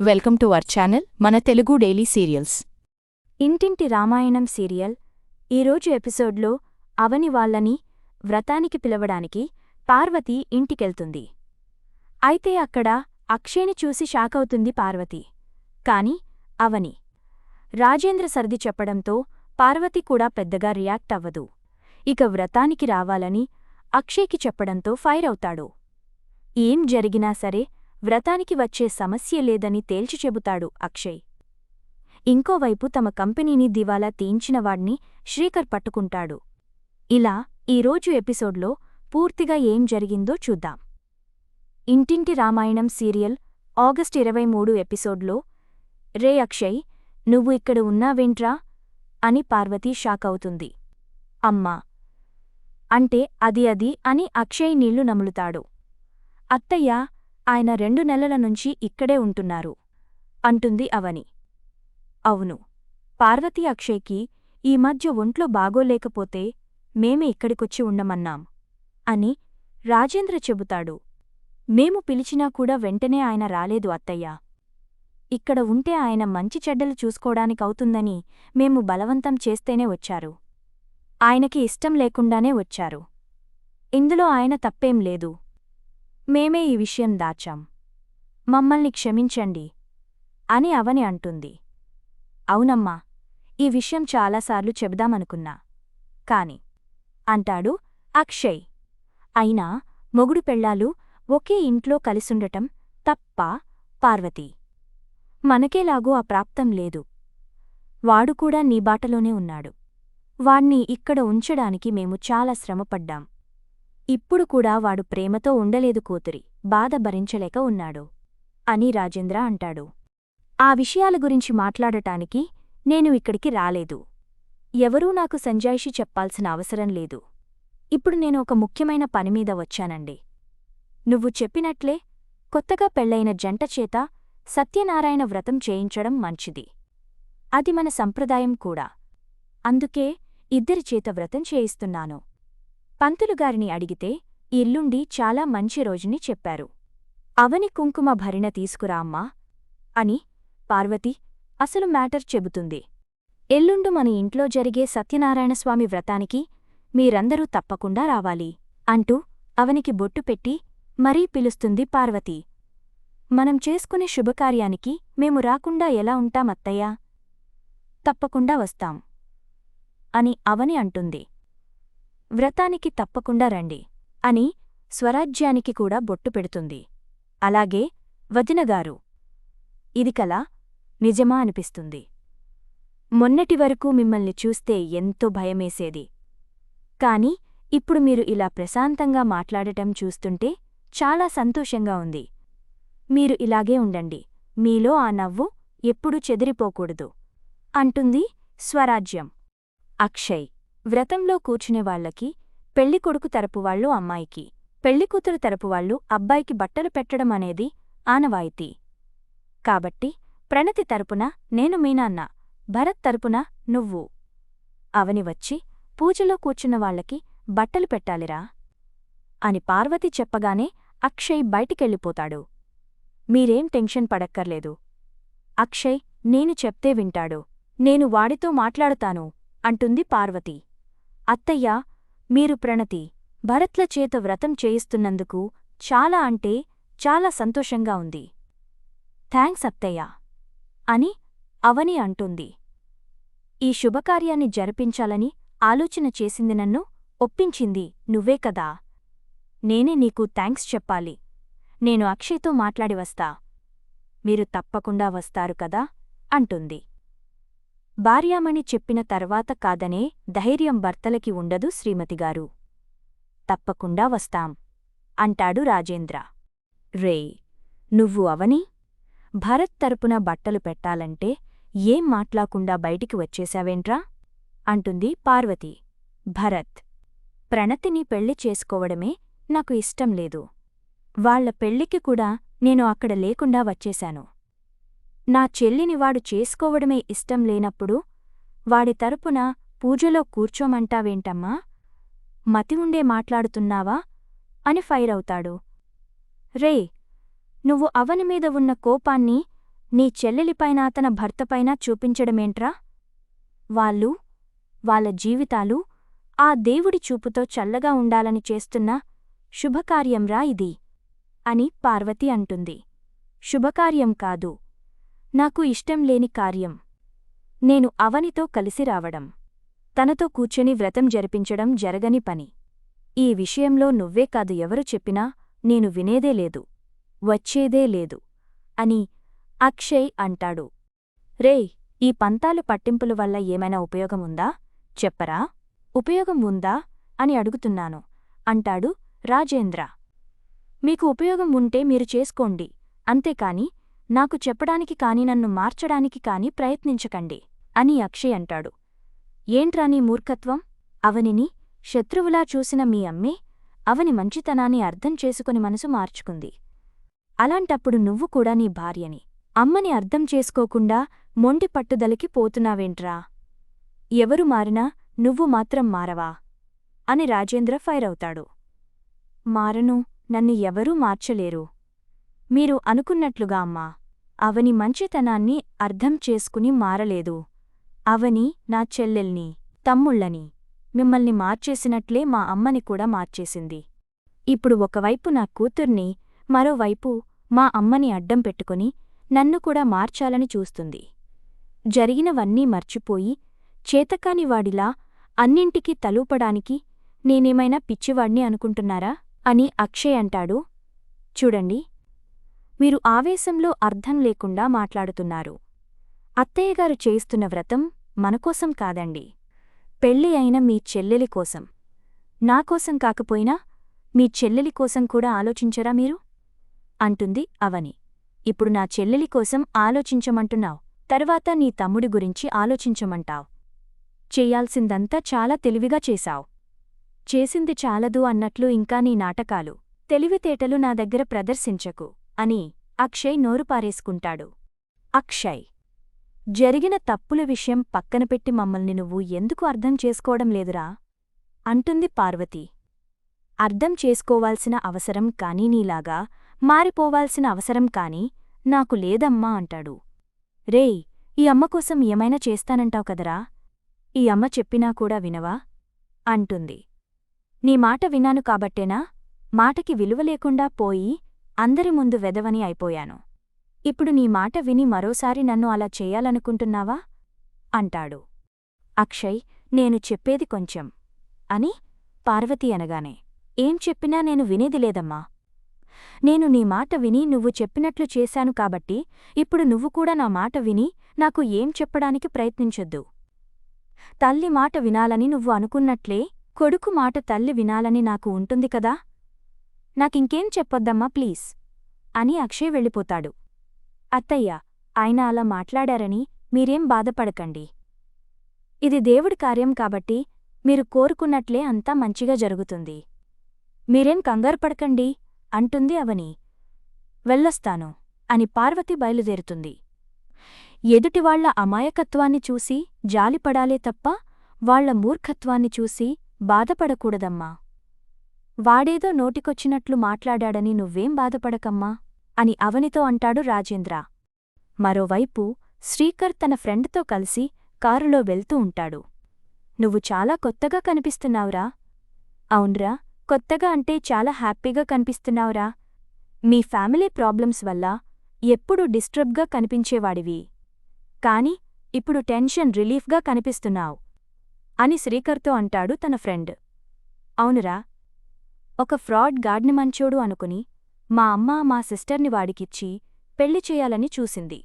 Welcome to our channel మన Telugu daily serials. ఇంటింటి Ramayanam serial. ఈరోజు ఎపిసోడ్లో అవని వాళ్ళని వ్రతానికి పిలవడానికి పార్వతి ఇంటికెళ్తుంది. అయితే అక్కడ అక్షయ్ని చూసి షాకవుతుంది పార్వతి. కాని అవని రాజేంద్ర సర్ది చెప్పడంతో పార్వతి కూడా పెద్దగా రియాక్ట్ అవ్వదు. ఇక వ్రతానికి రావాలని అక్షయ్కి చెప్పడంతో ఫైర్ అవుతాడు. ఏం జరిగినా సరే వ్రతానికి వచ్చే సమస్య లేదని తేల్చి చెబుతాడు అక్షయ్. ఇంకోవైపు తమ కంపెనీని దివాలా తీయించినవాణ్ణి శ్రీకర్ పట్టుకుంటాడు. ఇలా ఈరోజు ఎపిసోడ్లో పూర్తిగా ఏం జరిగిందో చూద్దాం. ఇంటింటి రామాయణం సీరియల్ ఆగస్ట్ ఇరవై మూడు ఎపిసోడ్లో రే అక్షయ్ నువ్వు ఇక్కడ ఉన్నావేంట్రా? అని పార్వతి షాక్ అవుతుంది. అమ్మా అంటే అది అది అని అక్షయ్ నీళ్ళు నములుతాడు. అత్తయ్యా ఆయన రెండు నెలల నుంచి ఇక్కడే ఉంటున్నారు. అంటుంది అవని. అవును పార్వతి అక్షయ్కి ఈ మధ్య ఒంట్లో బాగోలేకపోతే మేమే ఇక్కడికొచ్చి ఉండమన్నాం అని రాజేంద్ర చెబుతాడు. మేము పిలిచినా కూడా వెంటనే ఆయన రాలేదు అత్తయ్య. ఇక్కడ ఉంటే ఆయన మంచి చెడ్డలు చూసుకోడానికవుతుందని మేము బలవంతం చేస్తేనే వచ్చారు. ఆయనకి ఇష్టం లేకుండానే వచ్చారు. ఇందులో ఆయన తప్పేం లేదు. మేమే ఈ విషయం దాచాం. మమ్మల్ని క్షమించండి అని అవని అంటుంది. అవునమ్మా ఈ విషయం చాలాసార్లు చెబుదామనుకున్నా. కాని అంటాడు అక్షయ్. అయినా మొగుడు పెళ్ళాలు ఒకే ఇంట్లో కలిసుండటం తప్ప పార్వతి. మనకేలాగూ ఆ ప్రాప్తం లేదు. వాడు కూడా నీ బాటలోనే ఉన్నాడు. వాణ్ణి ఇక్కడ ఉంచడానికి మేము చాలా శ్రమపడ్డాం. ఇప్పుడు కూడా వాడు ప్రేమతో ఉండలేదు కూతురి బాధ భరించలేక ఉన్నాడు. అని రాజేంద్ర అంటాడు. ఆ విషయాల గురించి మాట్లాడటానికి నేను ఇక్కడికి రాలేదు. ఎవరూ నాకు సంజాయిషి చెప్పాల్సిన అవసరం లేదు. ఇప్పుడు నేను ఒక ముఖ్యమైన పనిమీద వచ్చానండి. నువ్వు చెప్పినట్లే కొత్తగా పెళ్ళైన జంట చేత సత్యనారాయణ వ్రతం చేయించడం మంచిది. అది మన సంప్రదాయం కూడా. అందుకే ఇద్దరి చేత వ్రతం చేయిస్తున్నాను. పంతులుగారిని అడిగితే ఇల్లుండి చాలా మంచి రోజుని చెప్పారు. అవని కుంకుమ భరిణ తీసుకురా అమ్మా! అని పార్వతి అసలు మ్యాటర్ చెబుతుంది. ఎల్లుండు మన ఇంట్లో జరిగే సత్యనారాయణస్వామి వ్రతానికి మీరందరూ తప్పకుండా రావాలి అంటూ అవనికి బొట్టు పెట్టి మరీ పిలుస్తుంది పార్వతి. మనం చేసుకునే శుభకార్యానికి మేము రాకుండా ఎలా ఉంటామత్తయ్యా? తప్పకుండా వస్తాం అని అవని అంటుంది. వ్రతానికి తప్పకుండా రండి అని స్వరాజ్యానికి కూడా బొట్టు పెడుతుంది. అలాగే వదినగారు ఇది కలా నిజమా అనిపిస్తుంది. మొన్నటి వరకు మిమ్మల్ని చూస్తే ఎంతో భయమేసేది. కాని ఇప్పుడు మీరు ఇలా ప్రశాంతంగా మాట్లాడటం చూస్తుంటే చాలా సంతోషంగా ఉంది. మీరు ఇలాగే ఉండండి మీలో ఆ నవ్వు ఎప్పుడూ చెదిరిపోకూడదు అంటుంది స్వరాజ్యం. అక్షయ్ వ్రతంలో కూర్చునేవాళ్ళకి పెళ్ళికొడుకు తరపువాళ్ళు అమ్మాయికి పెళ్ళికూతురు తరపువాళ్ళు అబ్బాయికి బట్టలు పెట్టడం అనేది ఆనవాయితీ. కాబట్టి ప్రణతి తరపున నేను మీనాన్న భరత్ తరపున నువ్వు. అవని వచ్చి పూజలో కూర్చున్న వాళ్ళకి బట్టలు పెట్టాలిరా అని పార్వతి చెప్పగానే అక్షయ్ బయటికెళ్ళిపోతాడు. మీరేం టెన్షన్ పడక్కర్లేదు. అక్షయ్ నేను చెప్తే వింటాడు. నేను వాడితో మాట్లాడుతాను అంటుంది పార్వతి. అత్తయ్యా మీరు ప్రణతి భరత్ల చేత వ్రతం చేయిస్తున్నందుకు చాలా అంటే చాలా సంతోషంగా ఉంది. థ్యాంక్స్ అత్తయ్యా అని అవని అంటుంది. ఈ శుభకార్యాన్ని జరిపించాలని ఆలోచన చేసింది నన్ను ఒప్పించింది నువ్వే కదా. నేనే నీకు థ్యాంక్స్ చెప్పాలి. నేను అక్షయ్తో మాట్లాడి వస్తా. మీరు తప్పకుండా వస్తారు కదా అంటుంది. భార్యామణి చెప్పిన తర్వాత కాదనే ధైర్యం భర్తలకి ఉండదు శ్రీమతిగారు. తప్పకుండా వస్తాం అంటాడు రాజేంద్ర. రే నువ్వు అవని? భరత్ తరపున బట్టలు పెట్టాలంటే ఏం మాట్లాకుండా బయటికి వచ్చేశావేంట్రా? అంటుంది పార్వతి. భరత్ ప్రణతిని పెళ్ళి చేసుకోవడమే నాకు ఇష్టం లేదు. వాళ్ళ పెళ్ళికి కూడా నేను అక్కడ లేకుండా వచ్చేశాను. నా చెల్లిని వాడు చేసుకోవడమే ఇష్టం లేనప్పుడు వాడి తరపున పూజలో కూర్చోమంటావేంటమ్మా? మతి ఉండే మాట్లాడుతున్నావా? అని ఫైర్ అవుతాడు. రే నువ్వు అవని మీద ఉన్న కోపాన్ని నీ చెల్లెలిపైన అతన భర్తపైన చూపించడమేంట్రా? వాళ్ళు వాళ్ళ జీవితాలు ఆ దేవుడి చూపుతో చల్లగా ఉండాలని చేస్తున్న శుభకార్యంరా ఇది అని పార్వతి అంటుంది. శుభకార్యం కాదు. నాకు ఇష్టం లేని కార్యం. నేను అవనితో కలిసి రావడం. తనతో కూర్చొని వ్రతం జరిపించడం జరగని పని. ఈ విషయంలో నువ్వే కాదు ఎవరు చెప్పినా నేను వినేదే లేదు. వచ్చేదే లేదు. అని అక్షయ్ అంటాడు. రేయ్ ఈ పంతాలు పట్టింపుల వల్ల ఏమైనా ఉపయోగముందా చెప్పరా? ఉపయోగం ఉందా? అని అడుగుతున్నాను అంటాడు రాజేంద్ర. మీకు ఉపయోగం ఉంటే మీరు చేసుకోండి అంతేకాని నాకు చెప్పడానికి కాని నన్ను మార్చడానికి కాని ప్రయత్నించకండి అని అక్షయ్ అంటాడు. ఏంట్రా నీ మూర్ఖత్వం? అవనిని శత్రువులా చూసిన మీ అమ్మే అవని మంచితనాన్ని అర్థం చేసుకుని మనసు మార్చుకుంది. అలాంటప్పుడు నువ్వు కూడా నీ భార్యని అమ్మని అర్థం చేసుకోకుండా మొండి పట్టుదలకి పోతున్నావేంట్రా? ఎవరు మారినా నువ్వు మాత్రం మారవా? అని రాజేంద్ర ఫైర్ అవుతాడు. మారను నన్ను ఎవరూ మార్చలేరు. మీరు అనుకున్నట్లుగా అమ్మా అవని మంచితనాన్ని అర్థం చేసుకుని మారలేదు. అవని నా చెల్లెల్ని తమ్ముళ్ళని మిమ్మల్ని మార్చేసినట్లే మా అమ్మని కూడా మార్చేసింది. ఇప్పుడు ఒకవైపు నా కూతుర్ని మరోవైపు మా అమ్మని అడ్డం పెట్టుకుని నన్ను కూడా మార్చాలని చూస్తుంది. జరిగినవన్నీ మర్చిపోయి చేతకానివాడిలా అన్నింటికీ తలూపడానికి నేనేమైనా పిచ్చివాడ్ని అనుకుంటున్నారా? అని అక్షయ్ అంటాడు. చూడండి. మీరు ఆవేశంలో అర్థం లేకుండా మాట్లాడుతున్నారు. అత్తయ్యగారు చేయిస్తున్న వ్రతం మనకోసం కాదండి. పెళ్ళి అయిన మీ చెల్లెలి కోసం. నాకోసం కాకపోయినా మీ చెల్లెలి కోసం కూడా ఆలోచించరా మీరు? అంటుంది అవని. ఇప్పుడు నా చెల్లెలి కోసం ఆలోచించమంటున్నావు. తర్వాత నీ తమ్ముడి గురించి ఆలోచించమంటావు. చెయ్యాల్సిందంతా చాలా తెలివిగా చేశావు. చేసింది చాలదు అన్నట్లు ఇంకా నీ నాటకాలు తెలివితేటలు నా దగ్గర ప్రదర్శించకు. అని అక్షయ్ నోరుపారేసుకుంటాడు అక్షయ్ జరిగిన తప్పుల విషయం పక్కనపెట్టి మమ్మల్ని నువ్వు ఎందుకు అర్థం చేసుకోవడం లేదురా? అంటుంది పార్వతి. అర్థం చేసుకోవాల్సిన అవసరం కానీ నీలాగా మారిపోవాల్సిన అవసరం కాని నాకు లేదమ్మా అంటాడు. రేయ్ ఈ అమ్మ కోసం ఏమైనా చేస్తానంటావు కదరా? ఈ అమ్మ చెప్పినా కూడా వినవా? అంటుంది. నీ మాట విన్నాను కాబట్టేనా? మాటకి విలువ లేకుండా పోయి అందరి ముందు వెదవని అయిపోయాను. ఇప్పుడు నీ మాట విని మరోసారి నన్ను అలా చేయాలనుకుంటున్నావా? అంటాడు. అక్షయ్ నేను చెప్పేది కొంచెం. అని పార్వతి అనగానే. ఏం చెప్పినా నేను వినేది లేదమ్మా. నేను నీ మాట విని నువ్వు చెప్పినట్లు చేశాను కాబట్టి ఇప్పుడు నువ్వు కూడా నా మాట విని నాకు ఏం చెప్పడానికి ప్రయత్నించొద్దు. తల్లి మాట వినాలని నువ్వు అనుకున్నట్లే కొడుకు మాట తల్లి వినాలని నాకు ఉంటుంది కదా? నాకింకేం చెప్పొద్దమ్మా ప్లీజ్ అని అక్షయ్ వెళ్ళిపోతాడు. అత్తయ్య ఆయన అలా మాట్లాడారని మీరేం బాధపడకండి. ఇది దేవుడి కార్యం కాబట్టి మీరు కోరుకున్నట్లే అంతా మంచిగా జరుగుతుంది. మీరేం కంగారుపడకండి అంటుంది అవని. వెళ్ళొస్తాను అని పార్వతి బయలుదేరుతుంది. ఎదుటివాళ్ళ అమాయకత్వాన్ని చూసి జాలిపడాలే తప్ప వాళ్ళ మూర్ఖత్వాన్ని చూసి బాధపడకూడదమ్మా. వాడేదో నోటికొచ్చినట్లు మాట్లాడాడని నువ్వేం బాధపడకమ్మా అని అవనితో అంటాడు రాజేంద్ర. మరోవైపు శ్రీకర్ తన ఫ్రెండ్తో కలిసి కారులో వెళ్తూ ఉంటాడు. నువ్వు చాలా కొత్తగా కనిపిస్తున్నావురా. అవునరా కొత్తగా అంటే చాలా హ్యాపీగా కనిపిస్తున్నావురా. మీ ఫ్యామిలీ ప్రాబ్లమ్స్ వల్ల ఎప్పుడూ డిస్టర్బ్గా కనిపించేవాడివి. కాని ఇప్పుడు టెన్షన్ రిలీఫ్గా కనిపిస్తున్నావు అని శ్రీకర్తో అంటాడు తన ఫ్రెండ్. అవునురా ఒక ఫ్రాడ్ గాడ్ని మంచోడు అనుకుని మా అమ్మ మా సిస్టర్ని వాడికిచ్చి పెళ్ళి చేయాలని చూసింది.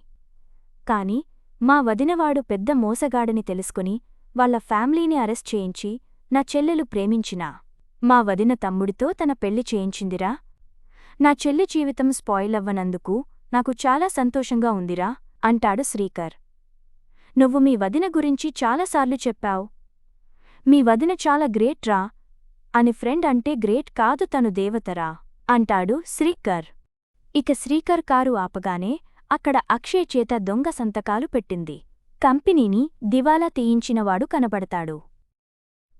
కాని మా వదినవాడు పెద్ద మోసగాడని తెలుసుకుని వాళ్ళ ఫ్యామిలీని అరెస్ట్ చేయించి నా చెల్లెలు ప్రేమించినా మా వదిన తమ్ముడితో తన పెళ్ళి చేయించిందిరా. నా చెల్లి జీవితం స్పాయిల్ అవ్వనందుకు నాకు చాలా సంతోషంగా ఉందిరా అంటాడు శ్రీకర్. నువ్వు మీ వదిన గురించి చాలాసార్లు చెప్పావు. మీ వదిన చాలా గ్రేట్ రా అని ఫ్రెండ్ అంటే గ్రేట్ కాదు తను దేవతరా అంటాడు శ్రీకర్. ఇక శ్రీకర్ కారు ఆపగానే అక్కడ అక్షయ్ చేత దొంగ సంతకాలు పెట్టింది. కంపెనీని దివాలా తీయించినవాడు కనబడతాడు.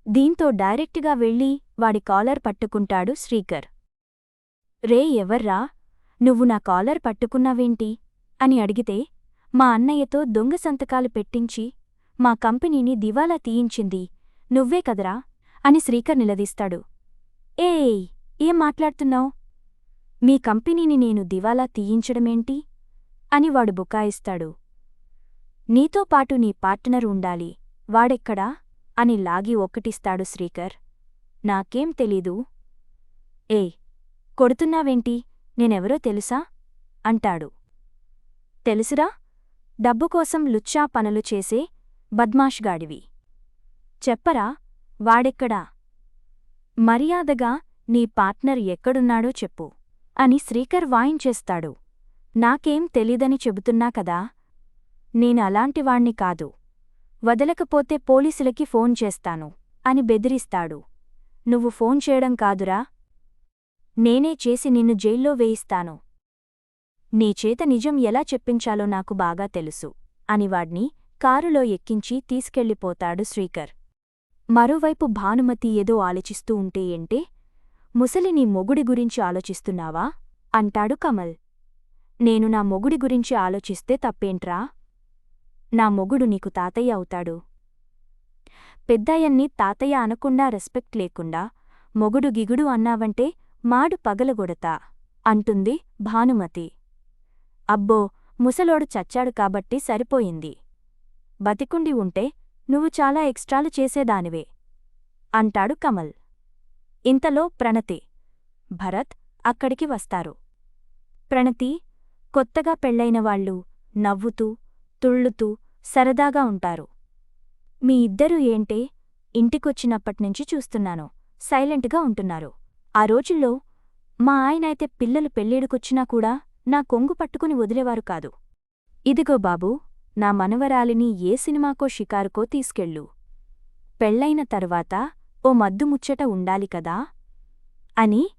దీంతో డైరెక్టుగా వెళ్ళి వాడి కాలర్ పట్టుకుంటాడు శ్రీకర్. రే ఎవర్రా? నువ్వు నా కాలర్ పట్టుకున్నావేంటి? అని అడిగితే మా అన్నయ్యతో దొంగ సంతకాలు పెట్టించి మా కంపెనీని దివాలా తీయించింది. నువ్వే కదరా? అని శ్రీకర్ నిలదీస్తాడు. ఏయ్ ఏం మాట్లాడుతున్నావు? మీ కంపెనీని నేను దివాలా తీయించడమేంటి? అని వాడు బుకాయిస్తాడు. నీతో పాటు నీ పార్ట్నర్ ఉండాలి. వాడెక్కడా? అని లాగి ఒక్కటిస్తాడు శ్రీకర్. నాకేం తెలీదు. ఏ కొడుతున్నావేంటి? నేనెవరో తెలుసా? అంటాడు. తెలుసురా? డబ్బు కోసం లుచ్చా పనులు చేసే బద్మాష్గాడివి చెప్పరా? వాడెక్కడా? మర్యాదగా నీ పార్ట్నర్ ఎక్కడున్నాడో చెప్పు అని శ్రీకర్ వాయించేస్తాడు నాకేం తెలీదని చెబుతున్నా కదా? నేను అలాంటివాణ్ణి కాదు. వదలకపోతే పోలీసులకి ఫోన్ చేస్తాను అని బెదిరిస్తాడు. నువ్వు ఫోన్ చేయడం కాదురా. నేనే చేసి నిన్ను జైల్లో వేయిస్తాను. నీ చేత నిజం ఎలా చెప్పించాలో నాకు బాగా తెలుసు అని వాడ్ని కారులో ఎక్కించి తీసుకెళ్ళిపోతాడు శ్రీకర్. మరోవైపు భానుమతి ఏదో ఆలోచిస్తూ ఉంటే ఏంటే ముసలి నీ మొగుడి గురించి ఆలోచిస్తున్నావా? అంటాడు కమల్. నేను నా మొగుడి గురించి ఆలోచిస్తే తప్పేంట్రా? నా మొగుడు నీకు తాతయ్య అవుతాడు. పెద్దయ్యన్ని తాతయ్య అనకుండా రెస్పెక్ట్ లేకుండా మొగుడు గిగుడు అన్నావంటే మాడు పగలగొడతా అంటుంది భానుమతి. అబ్బో ముసలోడు చచ్చాడు కాబట్టి సరిపోయింది. బతికుండి ఉంటే నువ్వు చాలా ఎక్స్ట్రాలు చేసేదానివే అంటాడు కమల్. ఇంతలో ప్రణతి భరత్ అక్కడికి వస్తారు. ప్రణతి కొత్తగా పెళ్ళైన వాళ్ళు నవ్వుతూ తుళ్ళుతూ సరదాగా ఉంటారు. మీ ఇద్దరూ ఏంటే ఇంటికొచ్చినప్పట్నుంచి చూస్తున్నాను సైలెంట్గా ఉంటున్నారు. ఆ రోజుల్లో మా ఆయనైతే పిల్లలు పెళ్ళేడుకొచ్చినా కూడా నా కొంగు పట్టుకుని వదిలేవారు కాదు. ఇదిగో బాబూ నా మనవరాలిని ఏ సినిమాకో షికారుకో తీసుకెళ్ళు. పెళ్ళైన తర్వాత ఓ మద్దుముచ్చట ఉండాలి కదా? అని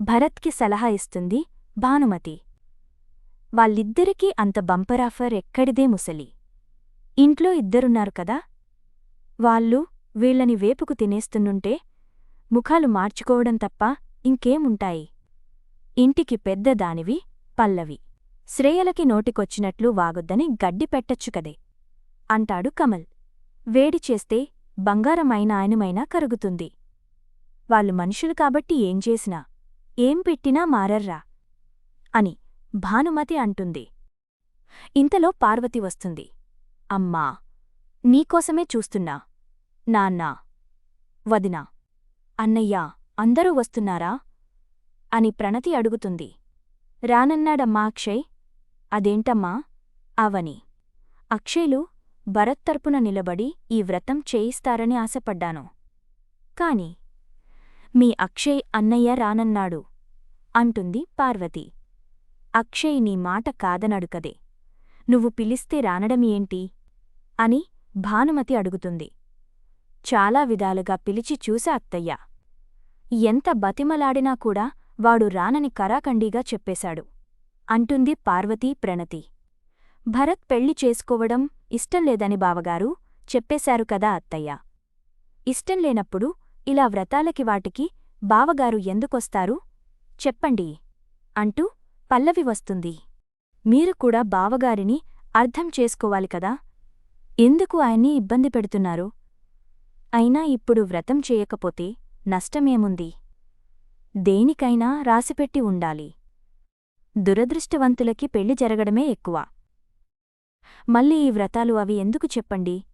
భరత్కి సలహా ఇస్తుంది భానుమతి. వాళ్ళిద్దరికీ అంత బంపరాఫర్ ఎక్కడిదే ముసలి. ఇంట్లో ఇద్దరున్నారు కదా? వాళ్ళు వీళ్ళని వేపుకు తినేస్తున్నుంటే ముఖాలు మార్చుకోవడం తప్ప ఇంకేముంటాయి? ఇంటికి పెద్దదానివి పల్లవి. శ్రేయలకి నోటికొచ్చినట్లు వాగొద్దని గడ్డి పెట్టచ్చు కదే అంటాడు కమల్. వేడి చేస్తే బంగారమైన ఆయనమైనా కరుగుతుంది. వాళ్ళు మనుషులు కాబట్టి ఏం చేసినా ఏం పెట్టినా మారర్రా అని భానుమతి అంటుంది. ఇంతలో పార్వతి వస్తుంది. అమ్మా నీకోసమే చూస్తున్నా. నాన్నా వదినా అన్నయ్యా అందరూ వస్తున్నారా? అని ప్రణతి అడుగుతుంది. రానన్నాడమ్మా అక్షయ్ అదేంటమ్మా? అవని. అక్షయ్లు భరత్ తరపున నిలబడి ఈ వ్రతం చేయిస్తారని ఆశపడ్డాను. కాని మీ అక్షయ్ అన్నయ్య రానన్నాడు అంటుంది పార్వతి. అక్షయ్ నీ మాట కాదనడుకదే. నువ్వు పిలిస్తే రానడమేంటి అని భానుమతి అడుగుతుంది. చాలా విధాలుగా పిలిచి చూసా అత్తయ్య. ఎంత బతిమలాడినా కూడా వాడు రానని కరాఖండీగా చెప్పేశాడు. అంటుంది పార్వతీ ప్రణతి. భరత్ పెళ్ళి చేసుకోవడం ఇష్టం లేదని బావగారు చెప్పేశారు కదా అత్తయ్య. ఇష్టం లేనప్పుడు ఇలా వ్రతాలకి వాటికి బావగారు ఎందుకొస్తారు? చెప్పండి అంటూ పల్లవి వస్తుంది. మీరు కూడా బావగారిని అర్థం చేసుకోవాలి కదా? ఎందుకు ఆయన్ని ఇబ్బంది పెడుతున్నారు? అయినా ఇప్పుడు వ్రతం చేయకపోతే నష్టమేముంది? దేనికైనా రాసిపెట్టి ఉండాలి. దురదృష్టవంతులకి పెళ్ళి జరగడమే ఎక్కువ. మళ్ళీ ఈ వ్రతాలు అవి ఎందుకు చెప్పండి?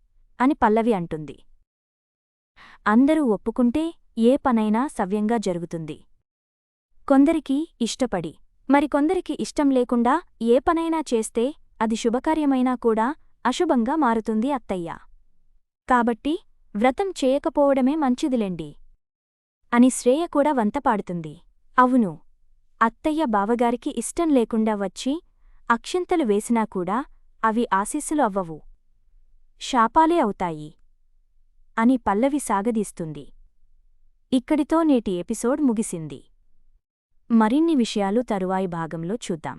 అని పల్లవి అంటుంది. అందరూ ఒప్పుకుంటే ఏ పనైనా సవ్యంగా జరుగుతుంది. కొందరికి ఇష్టపడి మరికొందరికి ఇష్టం లేకుండా ఏ పనైనా చేస్తే అది శుభకార్యమైనా కూడా అశుభంగా మారుతుంది అత్తయ్య. కాబట్టి వ్రతం చేయకపోవడమే మంచిదిలెండి. అని శ్రేయ కూడా వంతపాడుతుంది. అవును అత్తయ్య బావగారికి ఇష్టం లేకుండా వచ్చి అక్షింతలు వేసినా కూడా అవి ఆశీస్సులు అవ్వవు. శాపాలే అవుతాయి అని పల్లవి సాగదీస్తుంది. ఇక్కడితో నేటి ఎపిసోడ్ ముగిసింది. మరిన్ని విషయాలు తరువాయి భాగంలో చూద్దాం.